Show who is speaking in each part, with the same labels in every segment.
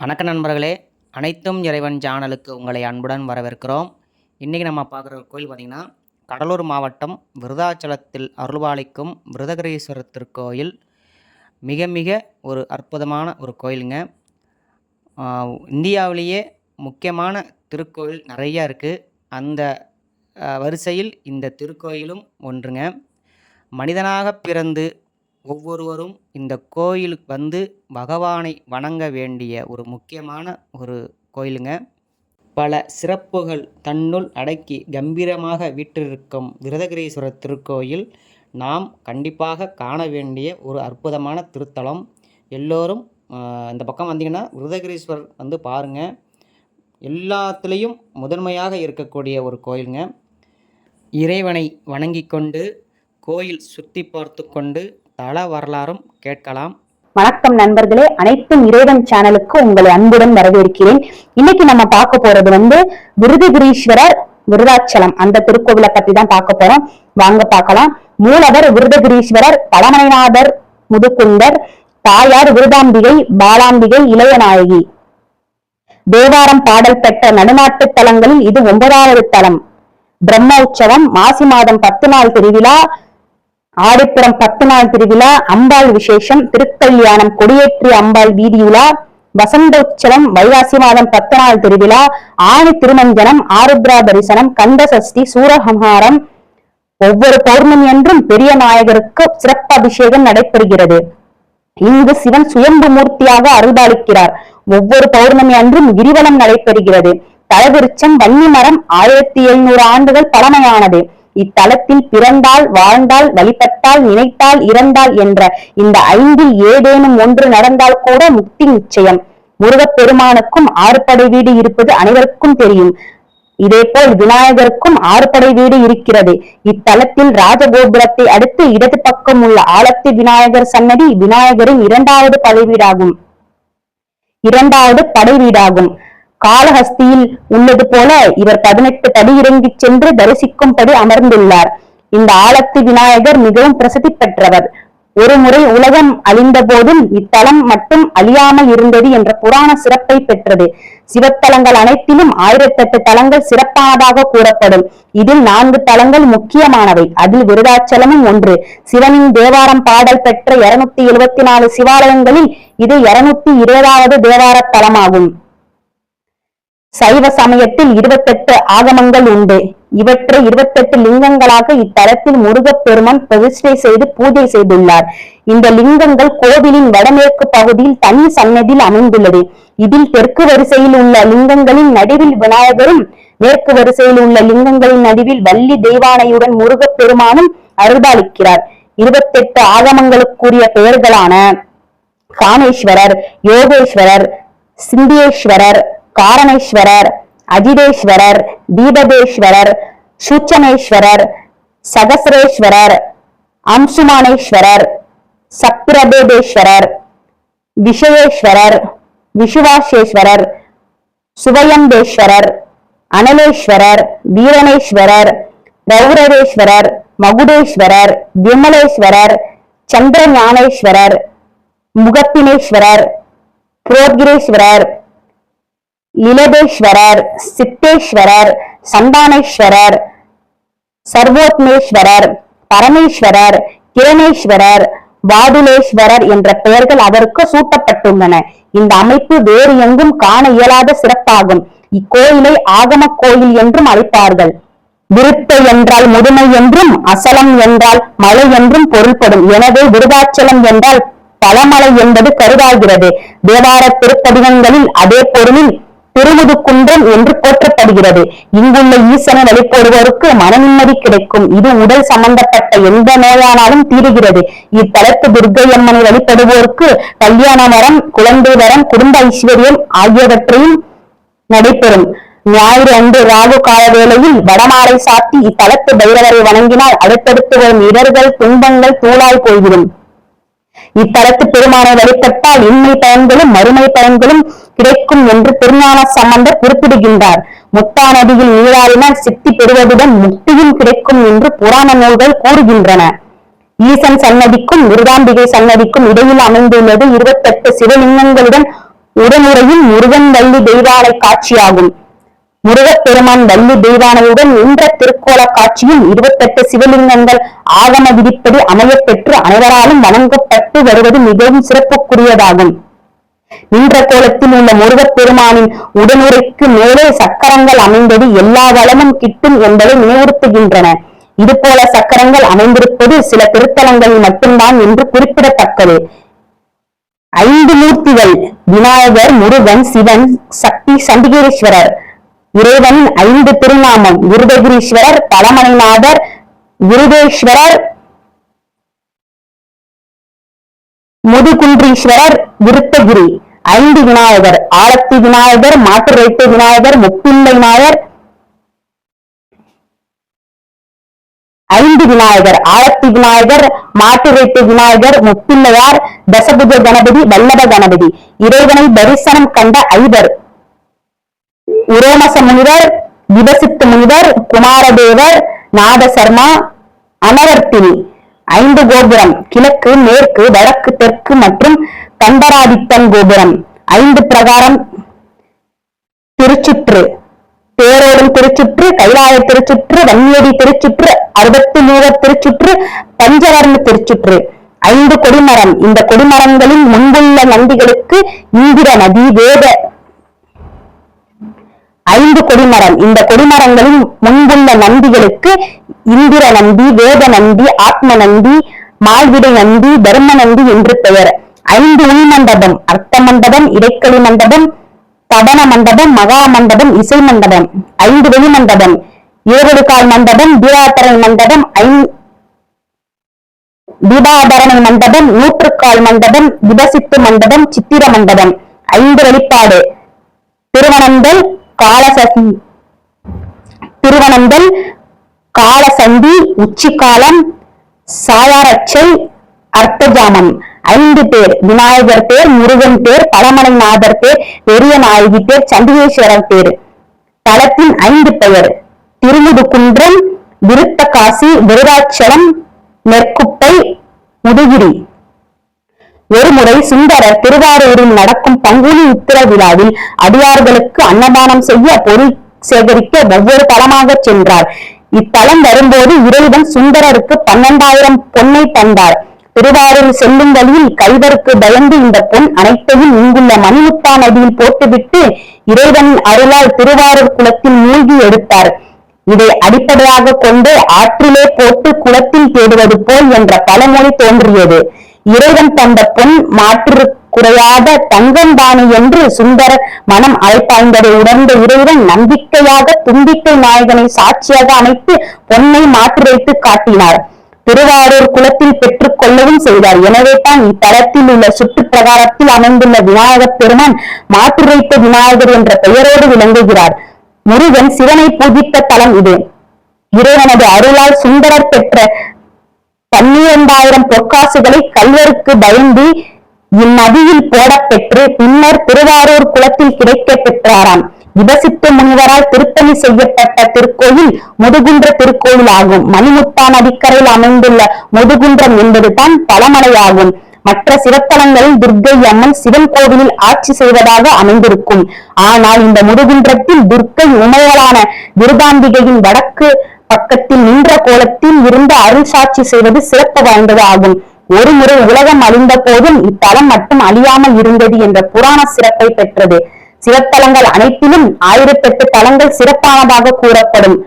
Speaker 1: வணக்க நண்பர்களே அனைத்தும் இறைவன் சேனலுக்கு உங்களை அன்புடன் வரவேற்கிறோம். இன்றைக்கி நம்ம பார்க்குற கோயில் பார்த்திங்கன்னா கடலூர் மாவட்டம் விருதாச்சலத்தில் அருள்பாலிக்கும் விருதகிரீஸ்வரர் திருக்கோயில் மிக மிக ஒரு அற்புதமான ஒரு கோயிலுங்க. இந்தியாவிலேயே முக்கியமான திருக்கோயில் நிறையா இருக்குது அந்த வரிசையில் இந்த திருக்கோயிலும் ஒன்றுங்க. மனிதனாக பிறந்து ஒவ்வொருவரும் இந்த கோயிலுக்கு வந்து பகவானை வணங்க வேண்டிய ஒரு முக்கியமான ஒரு கோயிலுங்க. பல சிறப்புகள் தன்னுள் அடக்கி கம்பீரமாக வீற்றிருக்கும் விருதகிரீஸ்வரர் திருக்கோயில் நாம் கண்டிப்பாக காண வேண்டிய ஒரு அற்புதமான திருத்தலம். எல்லோரும் இந்த பக்கம் வந்தீங்கன்னா விருதகிரீஸ்வரர் வந்து பாருங்கள் எல்லாத்துலேயும் முதன்மையாக இருக்கக்கூடிய ஒரு கோயிலுங்க. இறைவனை வணங்கிக் கொண்டு கோயில் சுற்றி பார்த்து கொண்டு தல வரலாறும் கேட்கலாம்.
Speaker 2: வணக்கம் நண்பர்களே அனைத்தும் இறைவன் சேனலுக்கு உங்களை அன்புடன் வரவேற்கிறேன். இன்னைக்கு நம்ம பார்க்க போறது வந்து விருதுகிரீஸ்வரர் விருதாச்சலம். அந்த திருக்கோவிலை பத்தி தான் பார்க்க போறோம். வாங்க பார்க்கலாம். மூலவர் விருதகிரீஸ்வரர் பழமனைநாதர் முதுகுந்தர் தாயார் விருதாம்பிகை பாலாம்பிகை இளையநாயகி தேவாரம் பாடல் பெற்ற நடுநாட்டு தலங்களில் இது ஒன்பதாவது தலம். பிரம்ம உற்சவம் மாசி மாதம் பத்து நாள் திருவிழா ஆடிப்புறம் பத்து நாள் திருவிழா அம்பாள் விசேஷம் திருக்கல்யாணம் கொடியேற்றி அம்பாள் வீதியுலா வசந்த உற்சவம் வைகாசி மாதம் பத்து நாள் திருவிழா ஆணி திருமஞ்சனம் ஆருத்ரா தரிசனம் கந்த சஷ்டி ஒவ்வொரு பௌர்ணமி அன்றும் பெரிய நாயகருக்கு சிறப்பு அபிஷேகம் நடைபெறுகிறது. இங்கு சிவன் சுயம்பு மூர்த்தியாக அருள்பாலிக்கிறார். ஒவ்வொரு பௌர்ணமி அன்றும் கிரிவலம் நடைபெறுகிறது. தலவிருச்சம் வன்னி மரம் ஆயிரத்தி எழுநூறு ஆண்டுகள் பழமையானது. இத்தலத்தில் பிறந்தால் வாழ்ந்தால் வழிபட்டால் நினைத்தால் இறந்தால் என்ற இந்த ஐந்தில் ஏதேனும் ஒன்று நடந்தால் கூட முக்தி நிச்சயம். முருகப்பெருமானுக்கும் ஆறுபடை வீடு இருப்பது அனைவருக்கும் தெரியும். இதேபோல் விநாயகருக்கும் ஆறுபடை வீடு இருக்கிறது. இத்தலத்தில் ராஜகோபுரத்தை அடுத்து இடது பக்கம் உள்ள ஆலத்தி விநாயகர் சன்னதி விநாயகரின் இரண்டாவது படை வீடாகும் இரண்டாவது படை வீடாகும் காளஹஸ்தியில் உள்ளது போல இவர் பதினெட்டு படி இறங்கிச் சென்று தரிசிக்கும்படி அமர்ந்துள்ளார். இந்த ஆலத்து விநாயகர் மிகவும் பிரசித்தி பெற்றவர். ஒரு முறை உலகம் அழிந்த போதும் இத்தலம் மட்டும் அழியாமல் இருந்தது என்ற புராண சிறப்பை பெற்றது. சிவத்தலங்கள் அனைத்திலும் ஆயிரத்தெட்டு தலங்கள் சிறப்பானதாக கூறப்படும். இதில் நான்கு தலங்கள் முக்கியமானவை. அதில் விருதாச்சலமும் ஒன்று. சிவனின் தேவாரம் பாடல் பெற்ற இருநூத்தி எழுபத்தி நாலு சிவாலயங்களில் இது இருநூத்தி இருபதாவது தேவார தலமாகும். சைவ சமயத்தில் இருபத்தெட்டு ஆகமங்கள் உண்டு. இவற்றை இருபத்தெட்டு லிங்கங்களாக இத்தலத்தில் முருகப்பெருமான் பிரதிஷ்டை செய்து பூஜை செய்துள்ளார். இந்த லிங்கங்கள் கோவிலின் வடமேற்கு பகுதியில் தனி சன்னதியில் அமைந்துள்ளது. இதில் தெற்கு வரிசையில் உள்ள லிங்கங்களின் நடுவில் விநாயகரும் மேற்கு வரிசையில் உள்ள லிங்கங்களின் நடுவில் வள்ளி தெய்வானையுடன் முருகப்பெருமானும் அருள்பாலிக்கிறார். இருபத்தெட்டு ஆகமங்களுக்குரிய பெயர்களான காமேஸ்வரர் யோகேஸ்வரர் சிந்தியேஸ்வரர் காரணேஸ்வரர் அஜிதேஸ்வரர் தீபதேஸ்வரர் சூச்சமேஸ்வரர் சகசரேஸ்வரர் அம்சுமானேஸ்வரர் சப்ரபேதேஸ்வரர் விஷயேஸ்வரர் விஷுவாசேஸ்வரர் சுவயம்பேஸ்வரர் அனலேஸ்வரர் வீரணேஸ்வரர் ரௌரவேஸ்வரர் மகுடேஸ்வரர் விமலேஸ்வரர் சந்திரஞானேஸ்வரர் முகப்பினேஸ்வரர் புரோகிரேஸ்வரர் லிலபேஸ்வரர் சித்தேஸ்வரர் சந்தானேஸ்வரர் சர்வோத்மேஸ்வரர் பரமேஸ்வரர் கிரணேஸ்வரர் வாதுலேஸ்வரர் என்ற பெயர்கள் அவருக்கு சூட்டப்பட்டுள்ளன. இந்த அமைப்பு வேறு எங்கும் காண இயலாத சிறப்பாகும். இக்கோயிலை ஆகம கோயில் என்றும் அழைப்பார்கள். விருத்த என்றால் முதுமை என்றும் அசலம் என்றால் மலை என்றும் பொருள்படும். எனவே விருதாச்சலம் என்றால் பலமலை என்பது கருதாகிறது. தேவார திருப்பதிகங்களில் அதே பொருளில் திருமுதுகுன்றம் என்று போற்றப்படுகிறது. இங்குள்ள ஈசனை வழிபடுவோருக்கு மன நிம்மதி கிடைக்கும். இது உடல் சம்பந்தப்பட்ட எந்த நோயானாலும் தீருகிறது. இத்தலத்து துர்க்கை அம்மனை வழிபடுவோருக்கு கல்யாண வரம் குழந்தை வரம் குடும்ப ஐஸ்வர்யம் ஆகியவற்றையும் நடைபெறும். ஞாயிறு அன்று ராகு கால வேளையில் வடமாலை சாத்தி இத்தலத்து பைரவரை வணங்கினால் அடுத்தடுத்து வரும் இடர்கள் துன்பங்கள் தூளாய் போய்விடும். இத்தலத்து பெருமானை வழிபட்டால் இன்மை பயன்களும் மறுமை பயன்களும் கிடைக்கும் என்று திருஞான சம்பந்தர் குறிப்பிடுகின்றார். முத்தா நதியில் நீராடினால் சித்தி பெறுவதுடன் முக்தியும் கிடைக்கும் என்று புராண நூல்கள் கூறுகின்றன. ஈசன் சன்னதிக்கும் விருதாம்பிகை சன்னதிக்கும் இடையில் அமைந்துள்ளது இருபத்தெட்டு சிவலிங்கங்களுடன் உடனுறையும் முருகன் வள்ளி தெய்வானை காட்சியாகும். முருகப்பெருமான் வள்ளி தெய்வானையுடன் நின்ற திருக்கோல காட்சியும் இருபத்தெட்டு சிவலிங்கங்கள் ஆகம விதிப்படி அமையப் பெற்று அனைவராலும் வணங்கப்பட்டு வருவது மிகவும் சிறப்புக்குரியதாகும். நின்ற கோலத்தில் உள்ள முருகப்பெருமானின் உடனுரைக்கு மேலே சக்கரங்கள் அமைந்தது எல்லா வளமும் கிட்டும் என்பதை நினைவுறுத்துகின்றன. இதுபோல சக்கரங்கள் அமைந்திருப்பது சில திருத்தலங்களில் மட்டும்தான் என்று குறிப்பிடத்தக்கது. ஐந்து மூர்த்திகள் விநாயகர் முருகன் சிவன் சக்தி சண்டிகேஸ்வரர் இறைவனின் ஐந்து திருநாமம். விருதகிரீஸ்வரர் பழமணிநாதர் விருதேஸ்வரர் முதுகுன்றீஸ்வரர் விருத்தகிரி. ஐந்து விநாயகர் ஆலத்தி விநாயகர் மாட்டுரைட்டு விநாயகர் முப்பிள்ளை விநாயகர் ஐந்து விநாயகர் ஆலத்தி விநாயகர் மாட்டுரைட்டு விநாயகர் முப்பிள்ளையார் தசபுஜ கணபதி வல்லப கணபதி. இறைவனை தரிசனம் கண்ட ஐவர். உரோமச முனிவர் விபசித்து முனிவர் குமாரதேவர் நாதசர்மா அனவர்த்தினி ஐந்து கோபுரம் கிழக்கு மேற்கு வடக்கு தெற்கு மற்றும் கண்டராதித்தன் கோபுரம். ஐந்து பிரகாரம் திருச்சுற்று. தேரோடும் திருச்சுற்று கைலாய திருச்சுற்று வன்னியடி திருச்சுற்று அறுபத்தி மூவர் திருச்சுற்று பஞ்சவர்ண திருச்சுற்று. ஐந்து கொடிமரம். இந்த கொடிமரங்களின் முன்புள்ள நந்திகளுக்கு இந்திர நதி வேத ஐந்து கொடிமரம். இந்த கொடிமரங்களில் முன்புள்ள நந்திகளுக்கு இந்திர நந்தி வேத நந்தி ஆத்ம நந்தி மால்விடை நந்தி தர்ம நந்தி என்று பெயர். ஐந்து உள் மண்டபம் அர்த்த மண்டபம் இடைக்களி மண்டபம் தபன மண்டபம் மகா மண்டபம் இசை மண்டபம். ஐந்து வெளி மண்டபம் ஏழு கால் மண்டபம் தீராத்தரை மண்டபம் ஐந்து தீபாபரணை மண்டபம் நூற்றுக்கால் மண்டபம் விபசித்து மண்டபம் சித்திர மண்டபம். ஐந்து வெளிப்பாடு திருவனந்தல் காலசசி திருவனந்தல் காலசந்தி உச்சிக்காலம் சாயாரச்சை அர்த்தஜாமம். ஐந்து பேர் விநாயகர் பேர் முருகன் பேர் பழமலைநாதர் பேர் பெரிய நாயகி பேர் சண்டிகேஸ்வரர் பேர். தலத்தின் ஐந்து பெயர் திருமுதுகுன்றம் விருத்தகாசி விருதாச்சலம் நெற்குப்பை முதுகிரி. ஒருமுறை சுந்தரர் திருவாரூரில் நடக்கும் பங்குனி உத்திர விழாவில் அடியார்களுக்கு அன்னதானம் செய்ய பொருள் சேகரிக்க ஒவ்வொரு தளமாக சென்றார். இத்தலம் வரும்போது இறைவன் சுந்தரருக்கு பன்னெண்டாயிரம் பொன்னை தந்தார். திருவாரூர் செல்லும் வழியில் கைவருக்கு பயந்து இந்த பொன் அனைத்தையும் இங்குள்ள மணிமுத்தா நதியில் போட்டுவிட்டு இறைவன் அருளால் திருவாரூர் குளத்தில் மூழ்கி எடுத்தார். இதை அடிப்படையாக கொண்டு ஆற்றிலே போட்டு குளத்தில் தேடுவது போல் என்ற பழமொழி தோன்றியது. இறைவன் தந்த பொன் மாற்று குறையாத தங்கம்தானே என்று சுந்தரர் மனம் அழைப்பாய்ந்ததை உணர்ந்த இறைவன் நம்பிக்கையாக தும்பிக்கை நாயகனை சாட்சியாக அமைத்து பொன்னை மாற்றி வைத்து காட்டினார். திருவாரூர் குலத்தில் பெற்றுக் கொள்ளவும் செய்தார். எனவே தான் இத்தலத்தில் உள்ள சுற்று பிரகாரத்தில் அமைந்துள்ள விநாயகப் பெருமான் மாற்றுரைத்த விநாயகர் என்ற பெயரோடு விளங்குகிறார். முருகன் சிவனை பூஜித்த தலம் இது. இறைவனது அருளால் சுந்தரர் பெற்ற பன்னிரண்டாயிரம் பொற்காசுகளை கல்வருக்கு பயந்து இந்நதியில் போடப்பெற்று பின்னர் திருவாரூர் குளத்தில் கிடைக்கப் பெற்றாராம். விபசித்த முனிவரால் திருப்பணி செய்யப்பட்ட திருக்கோயில் முதுகுன்ற திருக்கோயில் ஆகும் மணிமுத்தா நதிக்கரையில் அமைந்துள்ள முதுகுன்றம் என்பதுதான் பழமலையாகும். மற்ற சிவத்தலங்களில் துர்க்கை அம்மன் சிவன் கோவிலில் ஆட்சி செய்வதாக அமைந்திருக்கும். ஆனால் இந்த முதுகுன்றத்தில் துர்க்கை உமையலான விருதாம்பிகையின் வடக்கு பக்கத்தில் நின்ற கோலத்தில் இருந்து அருள் சாட்சி செய்வது சிறப்பு வாய்ந்தது ஆகும். ஒரு முறை உலகம் அழிந்த போதும் இத்தலம் மட்டும் அழியாமல் இருந்தது என்ற புராண சிறப்பை பெற்றது. சிவத்தலங்கள் அனைத்திலும் ஆயிரத்தெட்டு தலங்கள் சிறப்பானதாக கூறப்படும்.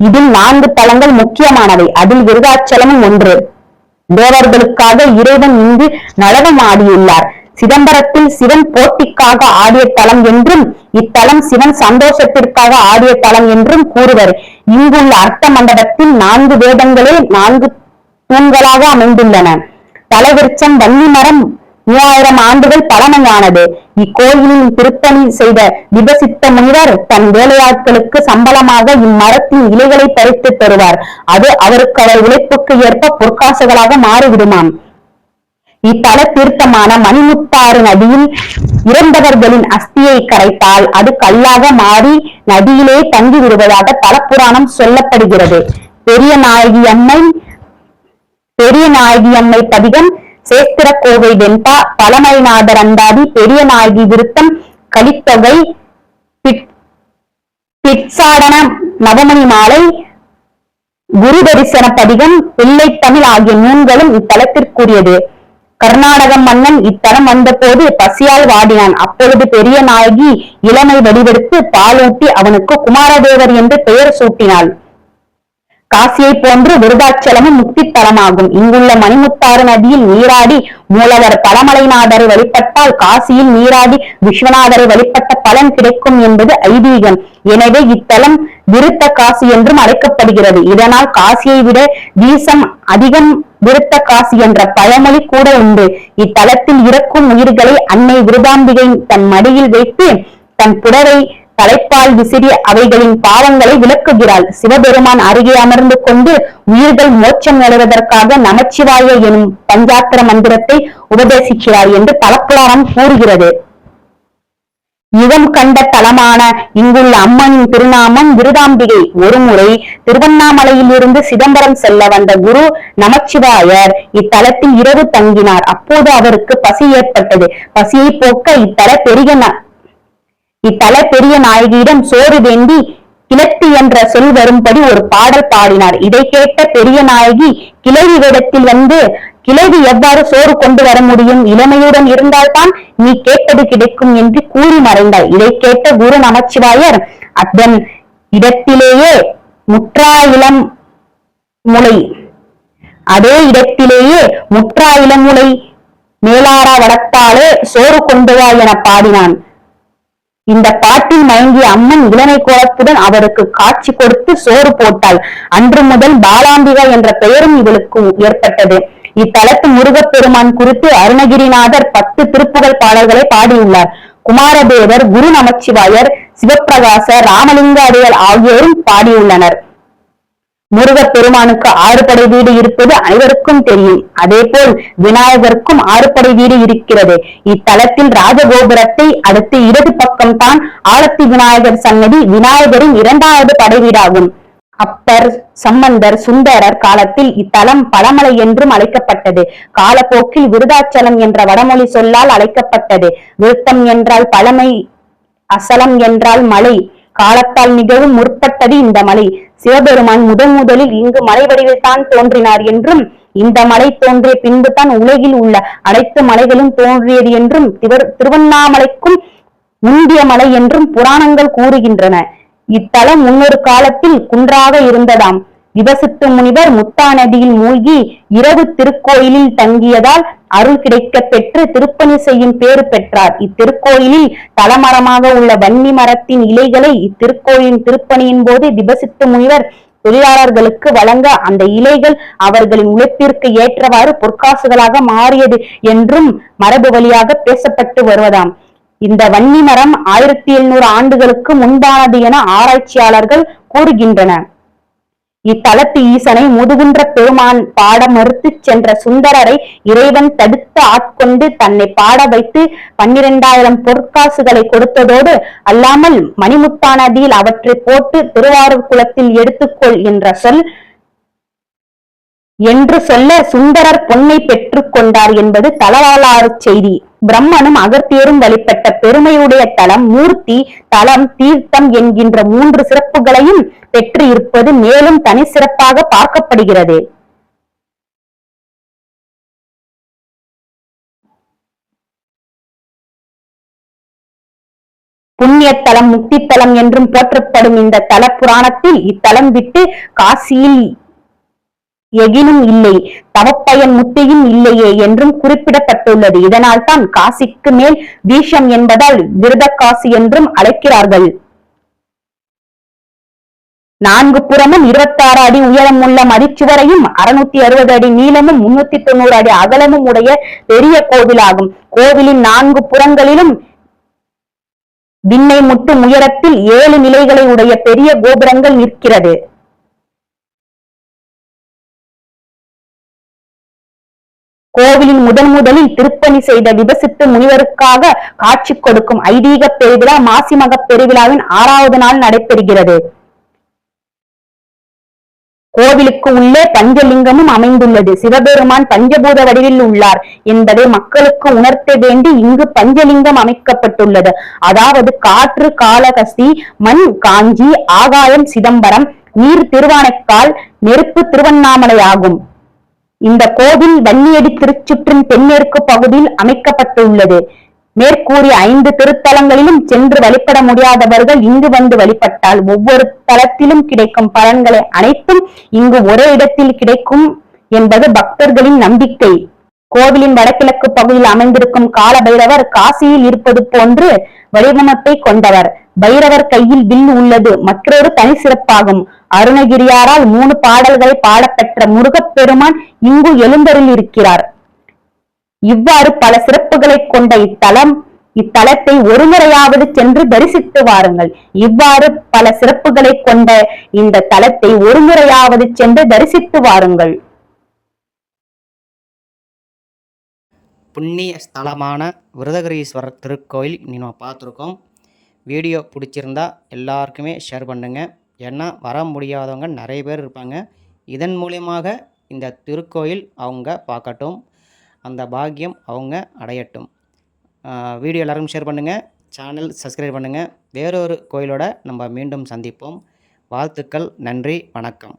Speaker 2: இதில் நான்கு தலங்கள் முக்கியமானவை. அதில் விருதாச்சலமும் ஒன்று. தேவர்களுக்காக இறைவன் இங்கு நடனம் ஆடியுள்ளார் சிதம்பரத்தில் சிவன் போட்டிக்காக ஆடிய தலம் என்றும் இத்தலம் சிவன் சந்தோஷத்திற்காக ஆடிய தலம் என்றும் கூறுவர். இங்குள்ள அர்த்த மண்டபத்தில் நான்கு வேதங்களே நான்கு தூண்களாக அமைந்துள்ளன. தலைவிருச்சம் வன்னி மரம் மூவாயிரம் ஆண்டுகள் பழமையானது. இக்கோயிலின் திருப்பணி செய்த விபசித்த முனிவர் தன் வேலையாட்களுக்கு சம்பளமாக இம்மரத்தின் இலைகளை பறித்து தருவார். அது அவருக்கு அவர் உழைப்புக்கு ஏற்ப பொற்காசுகளாக மாறிவிடுமாம். இத்தல தீர்த்தமான மணிமுத்தாறு நதியில் இறந்தவர்களின் அஸ்தியை கரைத்தால் அது கல்லாக மாறி நதியிலே தங்கி விடுவதாக தலப்புராணம் சொல்லப்படுகிறது. பெரிய நாயகி அம்மை பெரிய நாயகி அம்மை பதிகம் சேஸ்திர கோவை வெண்பா பழமைநாதர் அந்தாதி பெரிய நாயகி விருத்தம் கலித்தொகை பிட்- பிட்சாடன நவமணி மாலை குரு தரிசன பதிகம் பிள்ளை தமிழ் ஆகிய நூல்களும் இத்தலத்திற்குரியது. கர்நாடக மன்னன் இத்தலம் வந்தபோது பசியால் வாடினான். அப்பொழுது பெரிய நாயகி இளமை வடிவெடுத்து பாலூட்டி அவனுக்கு குமாரதேவர் என்று பெயர் சூட்டினாள். காசியை போன்று விருதாச்சலமும் முக்தி தலமாகும் இங்குள்ள மணிமுத்தாறு நதியில் நீராடி மூலவர் பழமலைநாதரை வழிபட்டால் காசியில் நீராடி விஸ்வநாதரை வழிபட்ட பலன் கிடைக்கும் என்பது ஐதீகம். எனவே இத்தலம் விருத்த காசி என்றும் அழைக்கப்படுகிறது. இதனால் காசியை விட வீசம் அதிகம் விருத்த காசி என்ற பழமொழி கூட உண்டு. இத்தலத்தில் இறக்கும் உயிர்களை அன்னை விருதாம்பிகை தன் மடியில் வைத்து தன் புடவை தலைப்பால் விசிறி அவைகளின் பாவங்களை விளக்குகிறாள். சிவபெருமான் அருகே அமர்ந்து கொண்டு உயிர்கள் மோட்சம் நடைவதற்காக நமச்சிவாய எனும் பஞ்சாத்திர மந்திரத்தை உபதேசிக்கிறார் என்று தலப்புராணம் கூறுகிறது. யுகம் கண்ட தலமான இங்குள்ள அம்மனின் திருநாமம் விருதாம்பிகை. ஒருமுறை திருவண்ணாமலையில் இருந்து சிதம்பரம் செல்ல வந்த குரு நமச்சிவாயர் இத்தலத்தில் இரவு தங்கினார். அப்போது அவருக்கு பசி ஏற்பட்டது. பசியை போக்க இத்தல பெரிய ந- இத்தல பெரிய நாயகியிடம் சோறு வேண்டி கிழத்தி என்ற சொல் வரும்படி ஒரு பாடல் பாடினார். இதை கேட்ட பெரிய நாயகி கிளவி வேடத்தில் வந்து கிழவி எவ்வாறு சோறு கொண்டு வர முடியும்? இளமையுடன் இருந்தால்தான் நீ கேட்பது கிடைக்கும் என்று கூறி மறைந்தாள் இதை கேட்ட குரு நமச்சிவாயர் அதன் இடத்திலேயே முற்றா இளம் முளை. அதே இடத்திலேயே முற்றா இளமுலை மேலாரா வளர்த்தாலே சோறு கொண்டு வா என பாடினான். இந்த பாட்டில் மயங்கிய அம்மன் இளமை கோலத்துடன் அவருக்கு காட்சி கொடுத்து சோறு போட்டாள். அன்று முதல் பாலாம்பிகா என்ற பெயரும் இவளுக்கு ஏற்பட்டது. இத்தலத்து முருகப்பெருமான் குறித்து அருணகிரிநாதர் பத்து திருப்புகழ் பாடல்களை பாடியுள்ளார். குமாரதேவர் குரு நமச்சிவாயர் சிவப்பிரகாச ராமலிங்க அடிகள் ஆகியோரும் பாடியுள்ளனர். முருகப் பெருமானுக்கு வீடு இருப்பது அனைவருக்கும் தெரியும். அதே போல் விநாயகருக்கும் ஆறுபடை வீடு இருக்கிறது. இத்தலத்தில் ராஜகோபுரத்தை அடுத்து இடது பக்கம் தான் ஆலத்தி விநாயகர் சன்னதி. விநாயகரின் இரண்டாவது படை வீடாகும். அப்பர் சம்பந்தர் சுந்தரர் காலத்தில் இத்தலம் பழமலை என்றும் அழைக்கப்பட்டது. காலப்போக்கில் விருதாச்சலம் என்ற வடமொழி சொல்லால் அழைக்கப்பட்டது. விருத்தம் என்றால் பழமை அசலம் என்றால் மலை. காலத்தால் மிகவும் முற்பட்டது இந்த மலை. சிவபெருமான் முதன் முதலில் இங்கு மலை வடிவில் தான் தோன்றினார் என்றும் இந்த மலை தோன்றிய பின்பு தான் உலகில் உள்ள அனைத்து மலைகளும் தோன்றியது என்றும் திருவண்ணாமலைக்கும் முந்திய மலை என்றும் புராணங்கள் கூறுகின்றன. இத்தலம் முன்னொரு காலத்தில் குன்றாக இருந்ததாம். விவசித்து முனிவர் முத்தா நதியில் மூழ்கி இரவு திருக்கோயிலில் தங்கியதால் அருள் கிடைக்கப் பெற்று திருப்பணி செய்யும் பேறு பெற்றார். இத்திருக்கோயிலில் தலமரமாக உள்ள வன்னி மரத்தின் இலைகளை இத்திருக்கோயிலின் திருப்பணியின் போது விபசித்து முனிவர் தொழிலாளர்களுக்கு வழங்க அந்த இலைகள் அவர்களின் உழைப்பிற்கு ஏற்றவாறு பொற்காசுகளாக மாறியது என்றும் மரபு வழியாக பேசப்பட்டு வருவதாம். இந்த வன்னி மரம் ஆயிரத்தி எழுநூறு ஆண்டுகளுக்கு முன்பானது என ஆராய்ச்சியாளர்கள் கூறுகின்றனர் இத்தலத்து ஈசனை முதுகுன்ற பெருமான் பாட மறுத்து சென்ற சுந்தரரை இறைவன் தடுத்து ஆட்கொண்டு தன்னை பாட வைத்து பன்னிரெண்டாயிரம் பொற்காசுகளை கொடுத்ததோடு அல்லாமல் மணிமுத்தா நதியில் அவற்றை போட்டு திருவாரூர் குளத்தில் எடுத்துக்கொள் என்ற சொல் என்று சொல்ல சுந்தரர் பொன்னை பெற்றுக் கொண்டார் என்பது தலவாளாறு செய்தி. பிரம்மனும் அகத்தியரும் வழிபட்ட பெருமையுடைய தலம் மூர்த்தி தலம் தீர்த்தம் என்கின்ற மூன்று சிறப்புகளையும் பெற்று இருப்பது மேலும் தனி சிறப்பாக பார்க்கப்படுகிறது. புண்ணியத்தலம் முக்தித்தலம் என்றும் போற்றப்படும் இந்த தல புராணத்தில் இத்தலம் விட்டு காசியில் எகினும் இல்லை. தவப்பயன் முத்தியும் இல்லையே என்றும் குறிப்பிடப்பட்டுள்ளது. இதனால் தான் காசிக்கு மேல் வீஷம் என்பதால் விருத காசி என்றும் அழைக்கிறார்கள். நான்கு புறமும் இருபத்தாறு அடி உயரமுள்ள மதிச்சுவரையும் அறுநூத்தி அறுபது அடி நீளமும் முன்னூத்தி தொண்ணூறு அடி அகலமும் உடைய பெரிய கோவிலாகும். கோவிலின் நான்கு புறங்களிலும் விண்ணை முட்டும் உயரத்தில் ஏழு நிலைகளை உடைய பெரிய கோபுரங்கள் நிற்கிறது. கோவிலின் முதன் முதலில் திருப்பணி செய்த விபசித்து முனிவருக்காக காட்சி கொடுக்கும் ஐதீக பெருவிழா மாசிமக பெருவிழாவின் ஆறாவது நாள் நடைபெறுகிறது. கோவிலுக்கு உள்ளே பஞ்சலிங்கமும் அமைந்துள்ளது. சிவபெருமான் பஞ்சபூத வடிவில் உள்ளார். என்பதை மக்களுக்கு உணர்த்த வேண்டி இங்கு பஞ்சலிங்கம் அமைக்கப்பட்டுள்ளது. அதாவது காற்று காளகஸ்தி மண் காஞ்சி ஆகாயம் சிதம்பரம் நீர் திருவானைக்கால் நெருப்பு திருவண்ணாமலை ஆகும் இந்த கோவில் வன்னியடி திருச்சுற்றின் தென்மேற்கு பகுதியில் அமைக்கப்பட்டுள்ளது. மேற்கூறிய ஐந்து திருத்தலங்களிலும் சென்று வழிபட முடியாதவர்கள் இங்கு வந்து வழிபட்டால் ஒவ்வொரு தலத்திலும் கிடைக்கும் பலன்களை அனைத்தும் இங்கு ஒரே இடத்தில் கிடைக்கும் என்பது பக்தர்களின் நம்பிக்கை. கோவிலின் வடகிழக்கு பகுதியில் அமைந்திருக்கும் கால பைரவர் காசியில் இருப்பது போன்று வடிவமைப்பை கொண்டவர். பைரவர் கையில் வில் உள்ளது மற்றொரு தனி சிறப்பாகும் அருணகிரியாரால் மூணு பாடல்களை பாடப்பெற்ற முருகப்பெருமான் இங்கு எழுந்தருள் இருக்கிறார் இவ்வாறு பல சிறப்புகளை கொண்ட இத்தலம் இத்தலத்தை ஒருமுறையாவது சென்று தரிசித்து வாருங்கள். இவ்வாறு பல சிறப்புகளை கொண்ட இந்த தலத்தை ஒருமுறையாவது சென்று தரிசித்து வாருங்கள்.
Speaker 1: புண்ணிய ஸ்தலமான விருதகிரீஸ்வரர் திருக்கோயில் இன்னும் நம்ம பார்த்துருக்கோம். வீடியோ பிடிச்சிருந்தா எல்லாருக்குமே ஷேர் பண்ணுங்கள் ஏன்னா வர முடியாதவங்க நிறைய பேர் இருப்பாங்க. இதன் மூலியமாக இந்த திருக்கோயில் அவங்க பார்க்கட்டும் அந்த பாக்கியம் அவங்க அடையட்டும். வீடியோ எல்லோரும் ஷேர் பண்ணுங்கள் சேனல் சப்ஸ்கிரைப் பண்ணுங்கள் வேறொரு கோயிலோட நம்ம மீண்டும் சந்திப்போம். வாழ்த்துக்கள் நன்றி வணக்கம்.